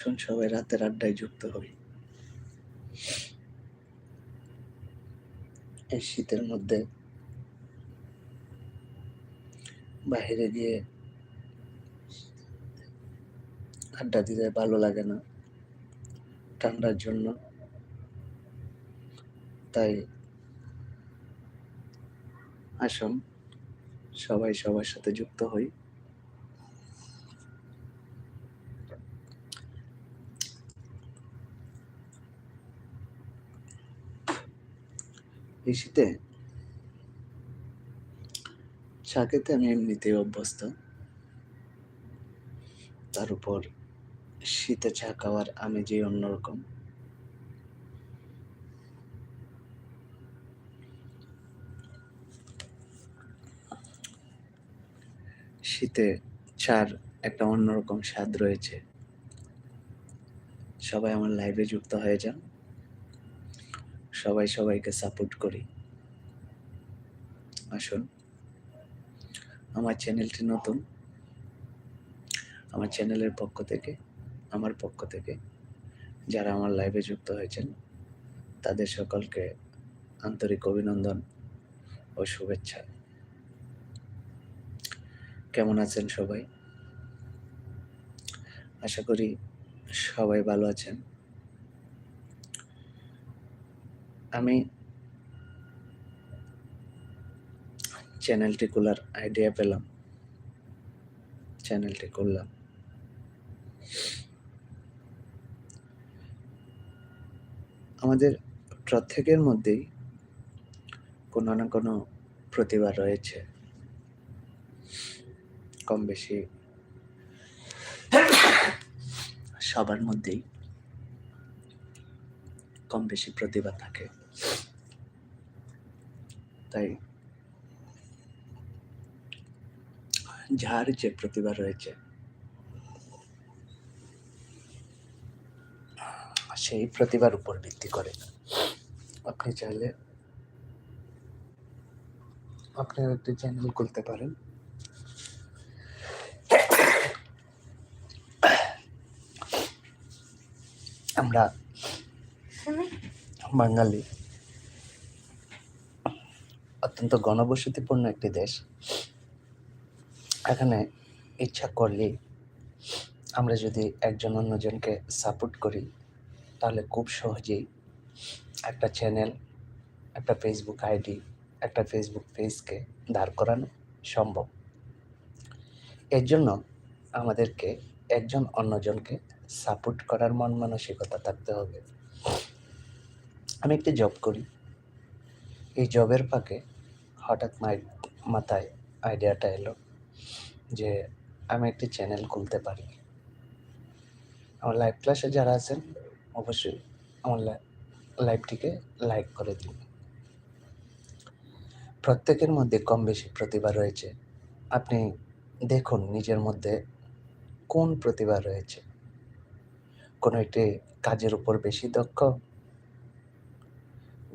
আসুন সবাই রাতের আড্ডায় যুক্ত হই এই শীতের মধ্যে বাহিরে গিয়ে আড্ডা দিতে ভালো লাগে না, ঠান্ডার জন্য। তাই আসুন, সবাই সবার সাথে যুক্ত হই। এই শীতে চা খেতে আমি এমনিতেই অভ্যস্ত। তার উপর শীতে চা খাওয়ার আমেজই অন্যরকম। শীতে চার একটা অন্যরকম স্বাদ রয়েছে। সবাই আমার লাইভে যুক্ত হয়ে যান সবাই সবাইকে সাপোর্ট করি। আসুন। আমার চ্যানেলটি নতুন। আমার চ্যানেলের পক্ষ থেকে, আমার পক্ষ থেকে যারা আমার লাইভে যুক্ত হয়েছেন, তাদের সকলকে আন্তরিক অভিনন্দন ও শুভেচ্ছা। কেমন আছেন সবাই? আশা করি সবাই ভালো আছেন। আমি চ্যানেলটি খোলার আইডিয়া পেলাম। চ্যানেলটি করলাম আমাদের প্রত্যেকের মধ্যেই কোনো না কোনো প্রতিভা রয়েছে। কম বেশি সবার মধ্যেই কম বেশি প্রতিভা থাকে। তাই যার যে প্রতিভা রয়েছে সেই প্রতিভার উপর ভিত্তি করে। আপনি চাইলে আপনি একটি চ্যানেল খুলতে পারেন। আমরা বাঙালি অত্যন্ত গণবসতিপূর্ণ একটি দেশ। এখানে ইচ্ছা করলে আমরা যদি একজন অন্যজনকে সাপোর্ট করি, তাহলে খুব সহজেই একটা চ্যানেল একটা ফেসবুক আইডি একটা ফেসবুক পেজকে দাঁড় করানো সম্ভব। এর জন্য আমাদেরকে একজন অন্যজনকে সাপোর্ট করার মন মানসিকতা থাকতে হবে। আমি একটি জব করি। এই জবের ফাঁকে হঠাৎ মাথায় আইডিয়াটা এলো যে আমি একটি চ্যানেল খুলতে পারি। আমার লাইভ ক্লাসে যারা আছেন, অবশ্যই আমার লাইভটিকে লাইক করে দিন। প্রত্যেকের মধ্যে কম বেশি প্রতিভা রয়েছে। আপনি দেখুন নিজের মধ্যে কোন প্রতিভা রয়েছে। কোনো একটি কাজের উপর বেশি দক্ষ,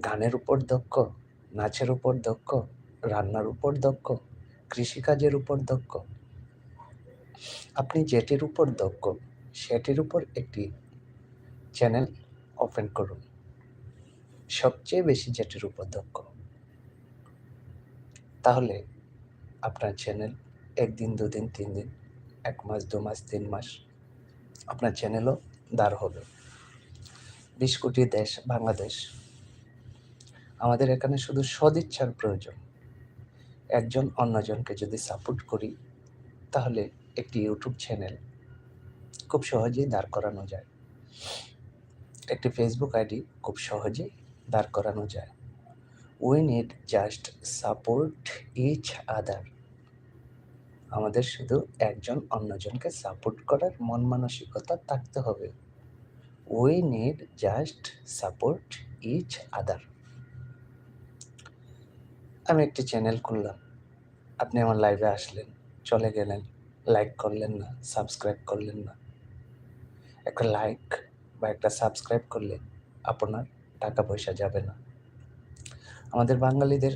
গানের উপর দক্ষ, নাচের উপর দক্ষ রান্নার উপর দক্ষ, কৃষিকাজের উপর দক্ষ। আপনি যেটির উপর দক্ষ, সেটির উপর একটি চ্যানেল ওপেন করুন। সবচেয়ে বেশি যেটির উপর দক্ষ। তাহলে আপনার চ্যানেল একদিন, দুদিন তিন দিন এক মাস, দু মাস, তিন মাস আপনার চ্যানেলও দাঁড় হবে। বিশ কোটি দেশ, বাংলাদেশ। আমাদের এখানে শুধু সদিচ্ছার প্রয়োজন। একজন অন্যজনকে যদি সাপোর্ট করি, তাহলে একটি ইউটিউব চ্যানেল খুব সহজেই দাঁড় করানো যায়। একটি ফেসবুক আইডি খুব সহজেই দাঁড় করানো যায়। We need just support each other আমাদের শুধু একজন অন্যজনকে সাপোর্ট করার মন মানসিকতা থাকতে হবে। We need just support each other আমি একটি চ্যানেল খুললাম। আপনি আমার লাইভে আসলেন, চলে গেলেন লাইক করলেন না সাবস্ক্রাইব করলেন না। একটা লাইক বা একটা সাবস্ক্রাইব করলে আপনার টাকা পয়সা যাবে না। আমাদের বাঙালিদের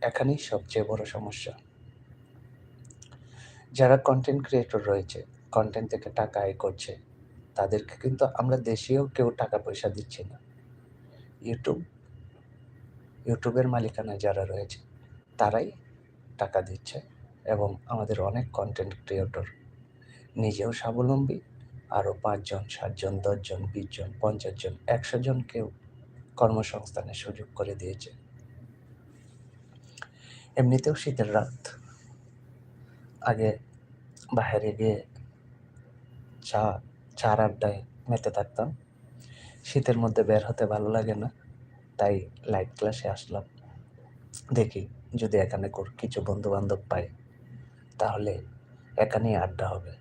এখানেই সবচেয়ে বড় সমস্যা। যারা কন্টেন্ট ক্রিয়েটর রয়েছে কন্টেন্ট থেকে টাকা আয় করছে, তাদেরকে কিন্তু আমরা দেশেও কেউ টাকা পয়সা দিচ্ছি না। ইউটিউব ইউটিউবের মালিকানায় যারা রয়েছে, তারাই টাকা দিচ্ছে এবং আমাদের অনেক কন্টেন্ট ক্রিয়েটর নিজেও স্বাবলম্বী আরও পাঁচজন, সাতজন, দশজন, বিশজন পঞ্চাশ জন একশো জনকেও কর্মসংস্থানের সুযোগ করে দিয়েছে। এমনিতেও শীতের রাত। আগে বাইরে গিয়ে চা, চার আড্ডায় মেতে থাকতাম। শীতের মধ্যে বের হতে ভালো লাগে না। তাই লাইভ ক্লাসে আসলাম। দেখি যদি এখানে কিছু বন্ধু বান্ধব পাই, তাহলে এখানেই আড্ডা হবে।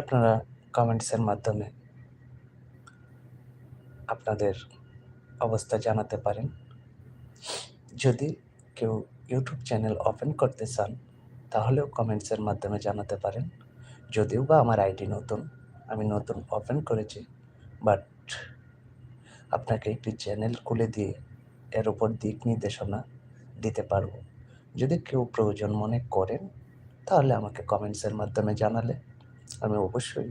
আপনারা কমেন্টসের মাধ্যমে আপনাদের অবস্থা জানাতে পারেন। যদি কেউ ইউটিউব চ্যানেল ওপেন করতে চান, তাহলেও কমেন্টসের মাধ্যমে জানাতে পারেন। যদিও বা আমার আইডি নতুন, আমি নতুন ওপেন করেছি বাট আপনাকে একটি চ্যানেল খুলে দিয়ে এর উপর দিক নির্দেশনা দিতে পারব। যদি কেউ প্রয়োজন মনে করেন, তাহলে আমাকে কমেন্টসের মাধ্যমে জানালে। আমি অবশ্যই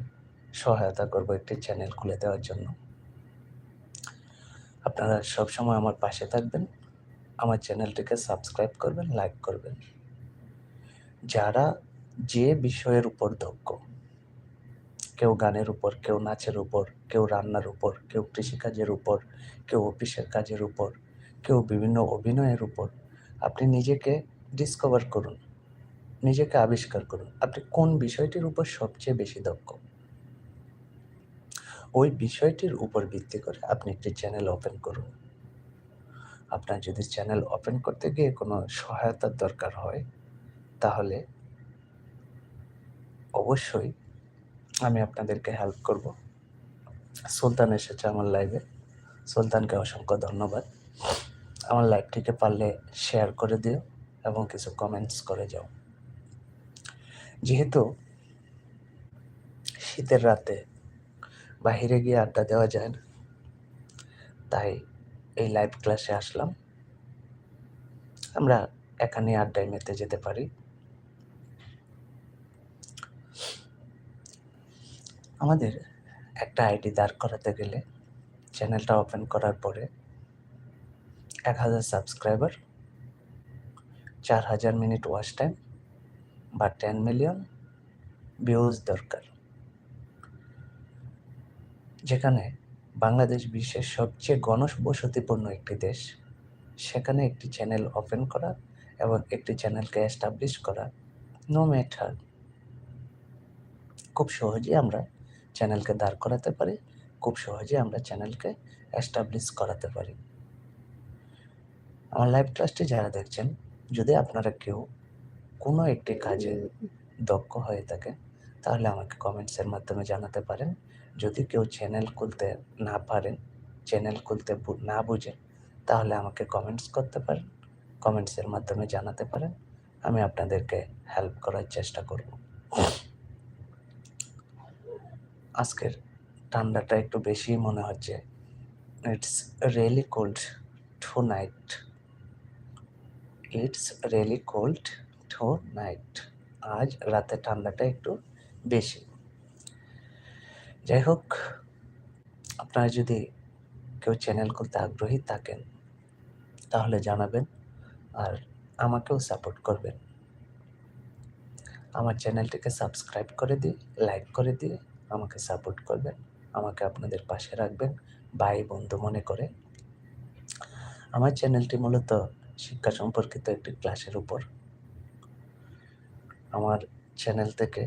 সহায়তা করব একটি চ্যানেল খুলে দেওয়ার জন্য। আপনারা সবসময় আমার পাশে থাকবেন, আমার চ্যানেলটিকে সাবস্ক্রাইব করবেন, লাইক করবেন। যারা যে বিষয়ের উপর দক্ষ কেউ গানের উপর, কেউ নাচের উপর, কেউ রান্নার উপর, কেউ কৃষিকাজের উপর, কেউ অফিসের কাজের উপর, কেউ বিভিন্ন অভিনয়ের উপর। আপনি নিজেকে ডিসকভার করুন, নিজেকে আবিষ্কার করুন। আপনি কোন বিষয়টির উপর সবচেয়ে বেশি দক্ষ? ওই বিষয়টির উপর ভিত্তি করে আপনি একটি চ্যানেল ওপেন করুন। আপনার যদি চ্যানেল ওপেন করতে গিয়ে কোনো সহায়তার দরকার হয়, তাহলে অবশ্যই আমি আপনাদেরকে হেল্প করব। সুলতান এসেছে আমার লাইভে সুলতানকে অসংখ্য ধন্যবাদ। আমার লাইভটিকে পারলে শেয়ার করে দিও এবং কিছু কমেন্টস করে যাও। যেহেতু শীতের রাতে বাহিরে গিয়ে আড্ডা দেওয়া যায় না, তাই এই লাইভ ক্লাসে আসলাম। আমরা এখানে আড্ডায় মেতে যেতে পারি। আমাদের একটা আইডি দাঁড় করাতে গেলে চ্যানেলটা ওপেন করার পরে এক হাজার সাবস্ক্রাইবার, চার হাজার মিনিট ওয়াচ টাইম বা টেন মিলিয়ন ভিউজ দরকার। যেখানে বাংলাদেশ বিশ্বের সবচেয়ে গণবসতিপূর্ণ একটি দেশ, সেখানে একটি চ্যানেল ওপেন করা এবং একটি চ্যানেলকে এস্টাবলিশ করা নো ম্যাটার খুব সহজেই আমরা চ্যানেলকে দাঁড় করাতে পারি, খুব সহজে আমরা চ্যানেলকে এস্টাবলিশ করাতে পারি। আমার লাইভ ট্রাস্টে যারা দেখছেন, যদি আপনারা কেউ কোনো একটি কাজে দক্ষ হয়ে থাকে, তাহলে আমাকে কমেন্টসের মাধ্যমে জানাতে পারেন। যদি কেউ চ্যানেল খুলতে না পারেন চ্যানেল খুলতে না বুঝেন তাহলে আমাকে কমেন্টস করতে পারেন কমেন্টসের মাধ্যমে জানাতে পারেন। আমি আপনাদেরকে হেল্প করার চেষ্টা করব। আজকের ঠান্ডাটা একটু বেশি মনে হচ্ছে। It's really cold tonight it's really cold tonight আজ রাতে ঠান্ডাটা একটু বেশি। যাই হোক আপনারা যদি কেউ চ্যানেল করতে আগ্রহী থাকেন, তাহলে জানাবেন আর আমাকেও সাপোর্ট করবেন। আমার চ্যানেলটিকে সাবস্ক্রাইব করে দিয়ে লাইক করে দিয়ে আমাকে সাপোর্ট করবেন, আমাকে আপনাদের পাশে রাখবেন। ভাই, বন্ধু মনে করে। আমার চ্যানেলটি মূলত শিক্ষা সম্পর্কিত একটি ক্লাসের উপর। আমার চ্যানেল থেকে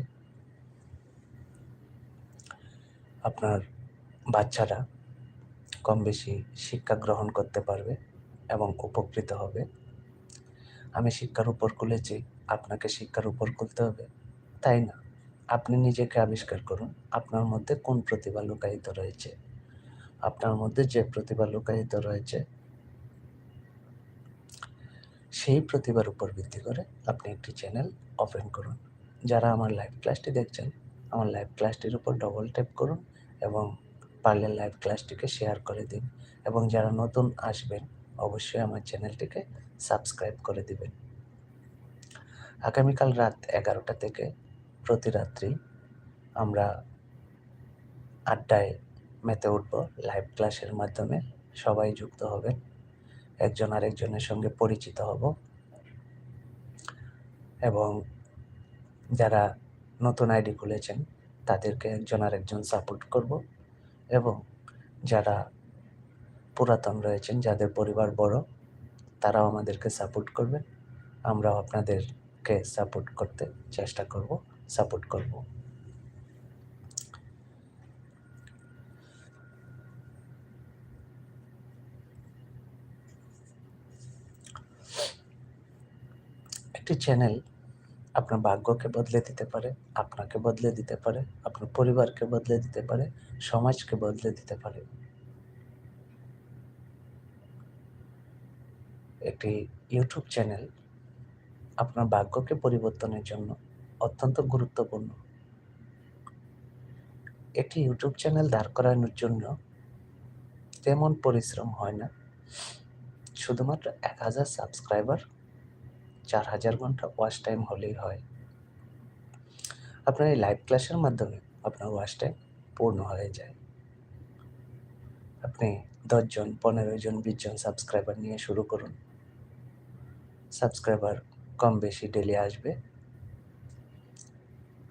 আপনার বাচ্চারা কম বেশি শিক্ষা গ্রহণ করতে পারবে এবং উপকৃত হবে। আমি শিক্ষার উপর খুলেছি, আপনাকে শিক্ষার উপর খুলতে হবে, তাই না? আপনি নিজেকে আবিষ্কার করুন, আপনার মধ্যে কোন প্রতিভা লুকায়িত রয়েছে? আপনার মধ্যে যে প্রতিভা লুকায়িত রয়েছে, সেই প্রতিভার উপর ভিত্তি করে আপনি একটি চ্যানেল ওপেন করুন। যারা আমার লাইভ ক্লাসটি দেখছেন, আমার লাইভ ক্লাসটির উপর ডবল ট্যাপ করুন এবং পারলে লাইভ ক্লাসটিকে শেয়ার করে দিন এবং যারা নতুন আসবেন, অবশ্যই আমার চ্যানেলটিকে সাবস্ক্রাইব করে দিবেন। আগামীকাল রাত এগারোটা থেকে প্রতি রাত্রি আমরা আড্ডায় মেতে উঠব লাইভ ক্লাসের মাধ্যমে সবাই যুক্ত হবেন, একজন আরেকজনের সঙ্গে পরিচিত হব। এবং যারা নতুন আইডি খুলেছেন, তাদেরকে একজন আরেকজন সাপোর্ট করব। এবং যারা পুরাতন রয়েছেন, যাদের পরিবার বড়, তারাও আমাদেরকে সাপোর্ট করবেন। আমরাও আপনাদেরকে সাপোর্ট করতে চেষ্টা করব। সাপোর্ট করব। একটি চ্যানেল আপনার ভাগ্যকে বদলে দিতে পারে, আপনাকে বদলে দিতে পারে, আপনার পরিবারকে বদলে দিতে পারে, সমাজকে বদলে দিতে পারে। একটি ইউটিউব চ্যানেল আপনার ভাগ্যকে পরিবর্তনের জন্য অত্যন্ত গুরুত্বপূর্ণ। একটি ইউটিউব চ্যানেল দাঁড় করানোর জন্য তেমন পরিশ্রম হয় না। শুধুমাত্র এক হাজার সাবস্ক্রাইবার চার হাজার ঘণ্টা ওয়াচ টাইম হলেই হয়। আপনার এই লাইভ ক্লাসের মাধ্যমে আপনার ওয়াচ টাইম পূর্ণ হয়ে যায়। আপনি দশজন পনেরো জন, বিশ জন সাবস্ক্রাইবার নিয়ে শুরু করুন। সাবস্ক্রাইবার কম বেশি ডেলি আসবে।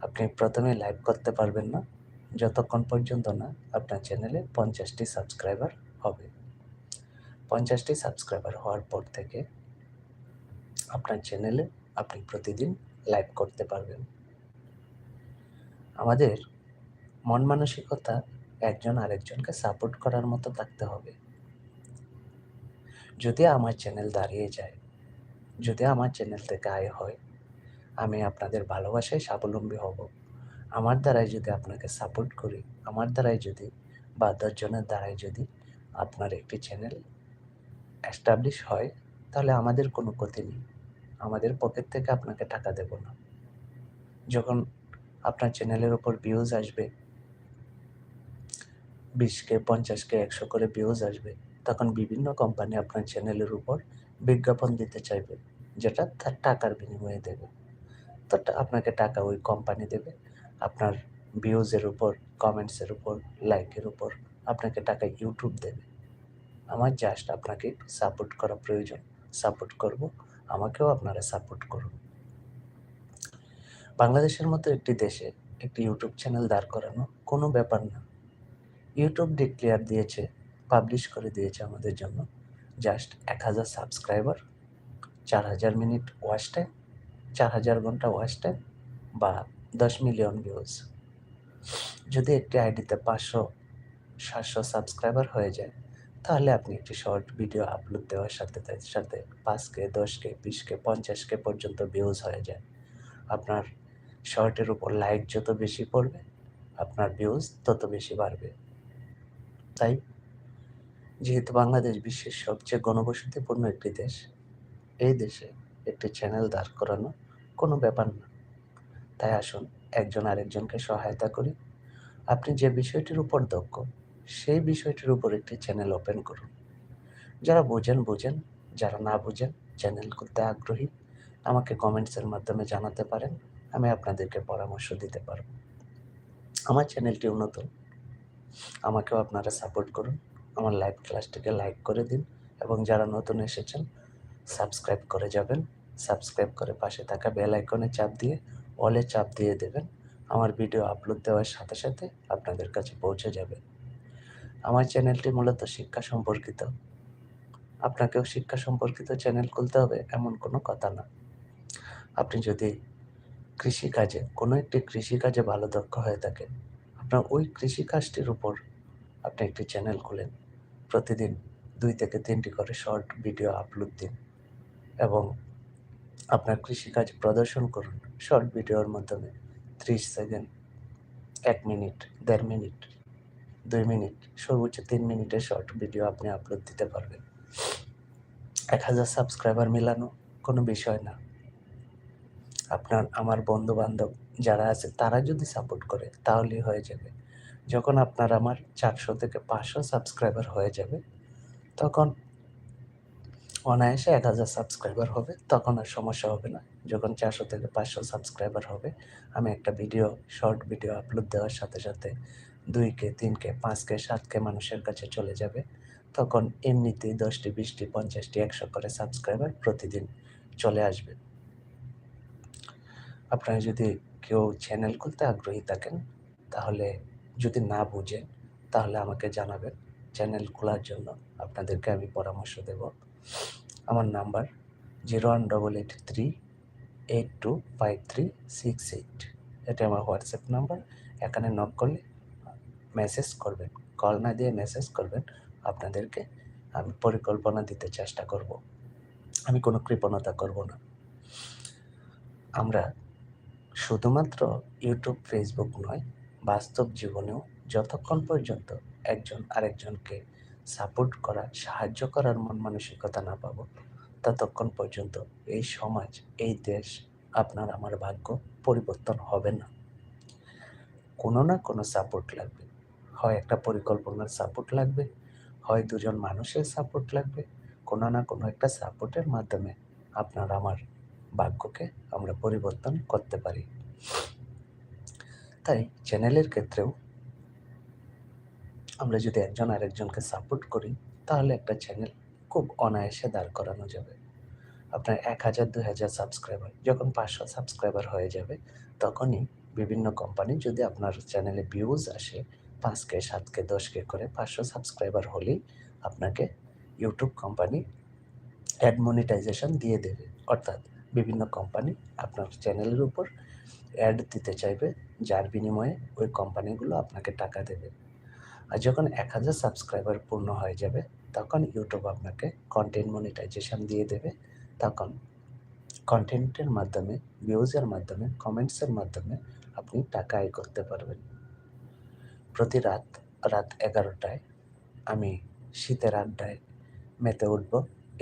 আপনি প্রথমে লাইভ করতে পারবেন না, যতক্ষণ পর্যন্ত না আপনার চ্যানেলে পঞ্চাশটি সাবস্ক্রাইবার হবে। পঞ্চাশটি সাবস্ক্রাইবার হওয়ার পর থেকে আপনার চ্যানেলে আপনি প্রতিদিন লাইভ করতে পারবেন। আমাদের মন মানসিকতা একজন আরেকজনকে সাপোর্ট করার মতো থাকতে হবে। যদি আমার চ্যানেল দাঁড়িয়ে যায়, যদি আমার চ্যানেল থেকে আয় হয় আমি আপনাদের ভালোবাসায় স্বাবলম্বী হব। আমার দ্বারাই যদি আপনাকে সাপোর্ট করি, আমার দ্বারাই যদি বা দশজনের দ্বারাই যদি আপনার একটি চ্যানেল অ্যাস্টাবলিশ হয়, তাহলে আমাদের কোনো ক্ষতি নেই। আমাদের পকেট থেকে আপনাকে টাকা দেব না। যখন আপনার চ্যানেলের ওপর ভিউজ আসবে, বিশকে, পঞ্চাশকে, একশো করে ভিউজ আসবে, তখন বিভিন্ন কোম্পানি আপনার চ্যানেলের উপর বিজ্ঞাপন দিতে চাইবে, যেটা তার টাকার বিনিময়ে দেবে। তো আপনাকে টাকা ওই কোম্পানি দেবে। আপনার ভিউজের উপর কমেন্টসের উপর লাইকের উপর আপনাকে টাকা ইউটিউব দেবে। আমার জাস্ট আপনাকে সাপোর্ট করা প্রয়োজন। সাপোর্ট করব, আমাকেও আপনারা সাপোর্ট করুন। বাংলাদেশের মতো একটি দেশে একটি ইউটিউব চ্যানেল দাঁড় করানো কোনো ব্যাপার না। ইউটিউব ডিক্লেয়ার দিয়েছে পাবলিশ করে দিয়েছে আমাদের জন্য। জাস্ট এক হাজার সাবস্ক্রাইবার চার হাজার মিনিট ওয়াচ টাইম চার হাজার ঘণ্টা ওয়াচ টাইম বা দশ মিলিয়ন ভিউজ যদি একটি আইডিতে পাঁচশো, সাতশো সাবস্ক্রাইবার হয়ে যায়, তাহলে আপনি একটি শর্ট ভিডিও আপলোড দেওয়ার সাথে সাথে পাঁচকে, দশকে, বিশকে, পঞ্চাশকে পর্যন্ত ভিউজ হয়ে যায়। আপনার শর্টের উপর লাইক যত বেশি পড়বে, আপনার ভিউজ তত বেশি বাড়বে। তাই, যেহেতু বাংলাদেশ বিশ্বের সবচেয়ে গণবসতিপূর্ণ একটি দেশ, এই দেশে একটি চ্যানেল দাঁড় করানো কোনো ব্যাপার না। তাই আসুন, একজন আরেকজনকে সহায়তা করি। আপনি যে বিষয়টির উপর দক্ষ, সেই বিষয়টির উপর একটি চ্যানেল ওপেন করুন। যারা বোঝেন বোঝেন, যারা না বোঝেন, চ্যানেল করতে আগ্রহী, আমাকে কমেন্টসের মাধ্যমে জানাতে পারেন, আমি আপনাদেরকে পরামর্শ দিতে পারব। আমার চ্যানেলটি নতুন আমাকেও আপনারা সাপোর্ট করুন। আমার লাইভ ক্লাসটিকে লাইক করে দিন এবং যারা নতুন এসেছেন সাবস্ক্রাইব করে যাবেন। সাবস্ক্রাইব করে পাশে থাকা বেল আইকনে চাপ দিয়ে অলে চাপ দিয়ে দেবেন। আমার ভিডিও আপলোড দেওয়ার সাথে সাথে আপনাদের কাছে পৌঁছে যাবে। আমার চ্যানেলটি মূলত শিক্ষা সম্পর্কিত। আপনাকেও শিক্ষা সম্পর্কিত চ্যানেল খুলতে হবে এমন কোনো কথা না। আপনি যদি কৃষিকাজে, কোনো একটি কৃষিকাজে ভালো দক্ষ হয়ে থাকেন, আপনার ওই কৃষিকাজটির উপর আপনি একটি চ্যানেল খুলেন। প্রতিদিন দুই থেকে তিনটি করে শর্ট ভিডিও আপলোড দিন এবং আপনার কৃষিকাজ প্রদর্শন করুন। শর্ট ভিডিওর মাধ্যমে ত্রিশ সেকেন্ড, এক মিনিট, দেড় মিনিট, দুই মিনিট, সর্বোচ্চ তিন মিনিটের শর্ট ভিডিও আপনি আপলোড দিতে পারবেন। এক হাজার সাবস্ক্রাইবার মেলানো কোনো বিষয় না। আপনার, আমার বন্ধু বান্ধব যারা আছে, তারা যদি সাপোর্ট করে, তাহলেই হয়ে যাবে। যখন আপনার আমার চারশো থেকে পাঁচশো সাবস্ক্রাইবার হয়ে যাবে, তখন অনায়াসে এক হাজার সাবস্ক্রাইবার হবে, তখন আর সমস্যা হবে না। যখন চারশো থেকে পাঁচশো সাবস্ক্রাইবার হবে, আমি একটা ভিডিও শর্ট ভিডিও আপলোড দেওয়ার সাথে সাথে দুইকে, তিনকে, পাঁচকে, সাতকে মানুষের কাছে চলে যাবে। তখন এমনিতেই দশটি, বিশটি, পঞ্চাশটি, একশো করে সাবস্ক্রাইবার প্রতিদিন চলে আসবে। আপনারা যদি কেউ চ্যানেল খুলতে আগ্রহী থাকেন, তাহলে যদি না বুঝেন, তাহলে আমাকে জানাবেন। চ্যানেল খোলার জন্য আপনাদেরকে আমি পরামর্শ দেব। আমার number zero one double eight three eight two five three six eight. এটা আমার হোয়াটসঅ্যাপ নাম্বার। এখানে নক করলে মেসেজ করবেন। কল না দিয়ে মেসেজ করবেন। আপনাদেরকে আমি পরিকল্পনা দিতে চেষ্টা করব। আমি কোনো কৃপণতা করব না। আমরা শুধুমাত্র ইউটিউব ফেসবুক নয়, বাস্তব জীবনেও যতক্ষণ পর্যন্ত একজন আরেকজনকে সাপোর্ট করা, সাহায্য করার মন মানসিকতা না পাবো, ততক্ষণ পর্যন্ত এই সমাজ, এই দেশ, আপনার আমার ভাগ্য পরিবর্তন হবে না। কোনো না কোনো সাপোর্ট লাগবে। হয় একটা পরিকল্পনার সাপোর্ট লাগবে, হয় দুজন মানুষের সাপোর্ট লাগবে, কোনো না কোনো একটা সাপোর্টের মাধ্যমে আপনার আমার ভাগ্যকে আমরা পরিবর্তন করতে পারি। তাই চ্যানেলের ক্ষেত্রেও আমরা যদি একজন আরেকজনকে সাপোর্ট করি, তাহলে একটা চ্যানেল খুব অনায়াসে দাঁড় করানো যাবে। আপনার এক হাজার, দুই হাজার সাবস্ক্রাইবার যখন পাঁচশো সাবস্ক্রাইবার হয়ে যাবে, তখনই বিভিন্ন কোম্পানি যদি আপনার চ্যানেলে ভিউজ আসে, পাঁচকে, সাতকে, দশকে করে পাঁচশো সাবস্ক্রাইবার হলেই আপনাকে ইউটিউব কোম্পানি অ্যাড মনিটাইজেশন দিয়ে দেবে। অর্থাৎ বিভিন্ন কোম্পানি আপনার চ্যানেলের উপর অ্যাড দিতে চাইবে, যার বিনিময়ে ওই কোম্পানিগুলো আপনাকে টাকা দেবে। আর যখন এক হাজার সাবস্ক্রাইবার পূর্ণ হয়ে যাবে, তখন ইউটিউব আপনাকে কন্টেন্ট মনিটাইজেশন দিয়ে দেবে। তখন কন্টেন্টের মাধ্যমে ভিউজের মাধ্যমে কমেন্টসের মাধ্যমে আপনি টাকা আয় করতে পারবেন। প্রতি রাত রাত এগারোটায় আমি শীতের আড্ডায় মেতে উঠব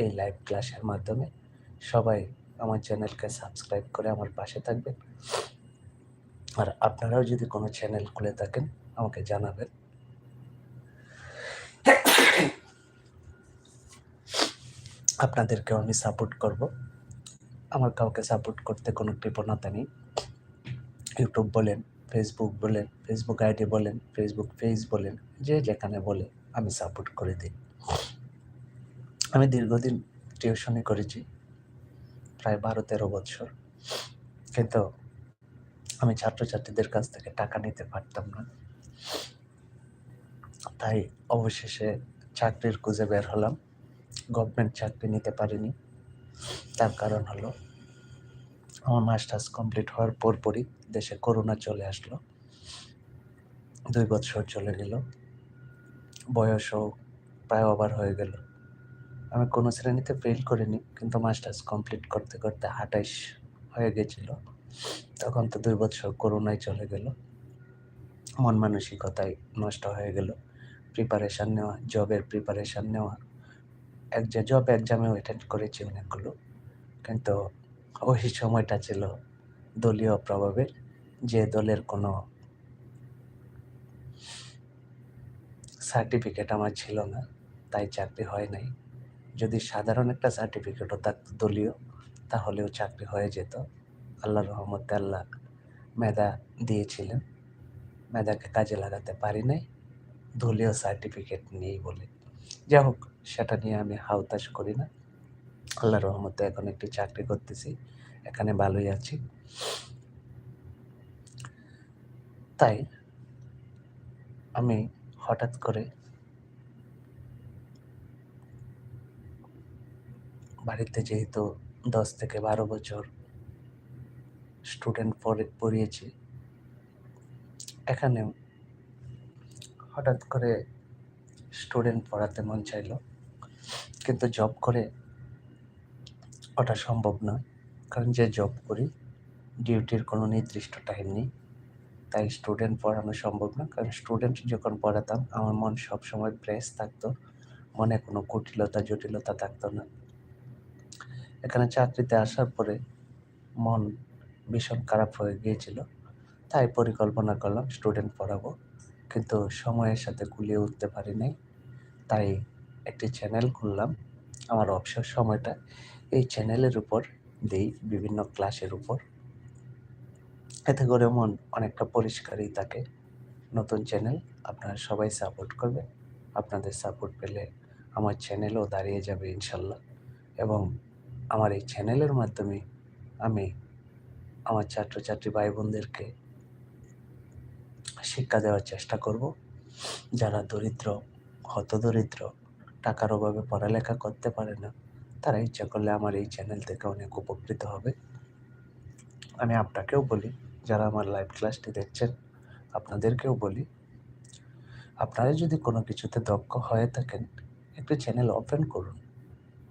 এই লাইভ ক্লাসের মাধ্যমে। সবাই আমার চ্যানেলকে সাবস্ক্রাইব করে আমার পাশে থাকবেন। আর আপনারাও যদি কোনো চ্যানেল খুলে থাকেন, আমাকে জানাবেন। আপনাদেরকেও আমি সাপোর্ট করব। আমার কাউকে সাপোর্ট করতে কোনো কৃপণতা নেই। ইউটিউব বলেন ফেসবুক বলেন ফেসবুক আইডি বলেন ফেসবুক পেজ বলেন, যে যেখানে বলে আমি সাপোর্ট করে দিই। আমি দীর্ঘদিন টিউশনি করেছি, প্রায় বারো তেরো বছর। কিন্তু আমি ছাত্রছাত্রীদের কাছ থেকে টাকা নিতে পারতাম না। তাই অবশেষে চাকরির খুঁজে বের হলাম। গভর্নমেন্ট চাকরি নিতে পারিনি। তার কারণ হলো, আমার মাস্টার্স কমপ্লিট হওয়ার পরপরই দেশে করোনা চলে আসলো। দুই বছর চলে গেল। বয়সও প্রায় ওভার হয়ে গেল। আমি কোনো শ্রেণীতে ফেল করিনি, কিন্তু মাস্টার্স কমপ্লিট করতে করতে আঠাইশ হয়ে গেছিল। তখন তো দুই বছর করোনায় চলে গেল। মন মানসিকতায় নষ্ট হয়ে গেল। প্রিপারেশান নেওয়া জবের প্রিপারেশান নেওয়া। এক যে জব এক্সামেও অ্যাটেন্ড করেছি অনেকগুলো। কিন্তু ওই সময়টা ছিল দলীয় প্রভাবে যে দলের কোনো সার্টিফিকেট আমার ছিল না, তাই চাকরি হয় নাই। যদি সাধারণ একটা সার্টিফিকেটও থাকতো দলীয়, তাহলেও চাকরি হয়ে যেত। আল্লাহ রহমতে আল্লাহ মেধা দিয়েছিলেন। মেধাকে কাজে লাগাতে পারি নাই। দলীয় সার্টিফিকেট নেই বলে। যাই হোক, সেটা নিয়ে আমি হাউতাশ করি না। আল্লাহ রহমতে এখন একটি চাকরি করতেছি, এখানে ভালোই আছি। তাই আমি হঠাৎ করে বাড়িতে যেহেতু দশ থেকে বারো বছর স্টুডেন্ট পড়ে, পড়িয়েছি এখানেও হঠাৎ করে স্টুডেন্ট পড়াতে মন চাইলো। কিন্তু জব করে ওটা সম্ভব নয়। কারণ যে জব করি ডিউটির কোনো নির্দিষ্ট টাইম নেই। তাই স্টুডেন্ট পড়ানো সম্ভব না। কারণ স্টুডেন্ট যখন পড়াতাম, আমার মন সবসময় ফ্রেশ থাকতো। মনে কোনো কুটিলতা, জটিলতা থাকতো না। এখানে চাকরিতে আসার পরে মন ভীষণ খারাপ হয়ে গিয়েছিল। তাই পরিকল্পনা করলাম স্টুডেন্ট পড়াবো। কিন্তু সময়ের সাথে গুলিয়ে উঠতে পারি নাই তাই একটি চ্যানেল খুললাম। আমার অবসর সময়টা এই চ্যানেলের উপর দিই, বিভিন্ন ক্লাসের উপর। এতে করে মন অনেকটা পরিষ্কারই থাকে। নতুন চ্যানেল আপনারা সবাই সাপোর্ট করবেন। আপনাদের সাপোর্ট পেলে আমার চ্যানেলও দাঁড়িয়ে যাবে ইনশাল্লাহ। এবং আমার এই চ্যানেলের মাধ্যমে আমি আমার ছাত্রছাত্রী ভাই বোনদেরকে শিক্ষা দেওয়ার চেষ্টা করব। যারা দরিদ্র, হতদরিদ্র, টাকার অভাবে পড়ালেখা করতে পারে না, তারা ইচ্ছা করলে আমার এই চ্যানেল থেকে অনেক উপকৃত হবে। আমি আপনাকেও বলি, যারা আমার লাইভ ক্লাসটি দেখছেন, আপনাদেরকেও বলি, আপনারা যদি কোনো কিছুতে দক্ষ হয়ে থাকেন, একটু চ্যানেল ওপেন করুন।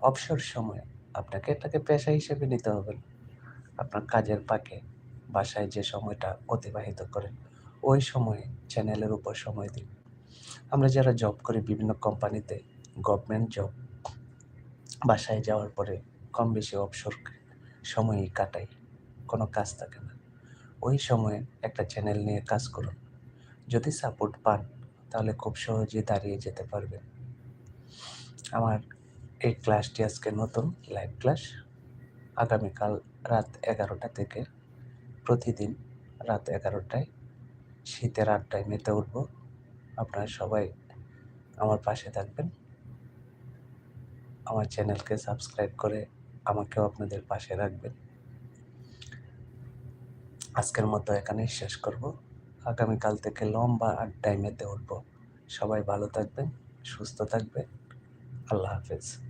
অবসর সময়ে আপনাকে এটাকে পেশা হিসেবে নিতে হবে। আপনার কাজের পাকে বাসায় যে সময়টা অতিবাহিত করেন ওই সময়ে চ্যানেলের উপর সময় দিন আমরা যারা জব করি বিভিন্ন কোম্পানিতে গভর্নমেন্ট জব বাসায় যাওয়ার পরে কম বেশি অবসর সময়ই কাটাই, কোনো কাজ থাকে না। ওই সময়ে একটা চ্যানেল নিয়ে কাজ করুন। যদি সাপোর্ট পান, তাহলে খুব সহজেই দাঁড়িয়ে যেতে পারবেন। আমার এই ক্লাসটি আজকে নতুন লাইভ ক্লাস আগামীকাল রাত এগারোটা থেকে প্রতিদিন রাত এগারোটায় শীতের আড্ডায় মেতে উঠব। আপনারা সবাই আমার পাশে থাকবেন। আমার চ্যানেলকে সাবস্ক্রাইব করে আমাকেও আপনাদের পাশে রাখবেন। আজকের মতো এখানেই শেষ করব। আগামীকাল থেকে লম্বা আড্ডায় মেতে উঠব। সবাই ভালো থাকবেন, সুস্থ থাকবেন। আল্লাহ হাফেজ।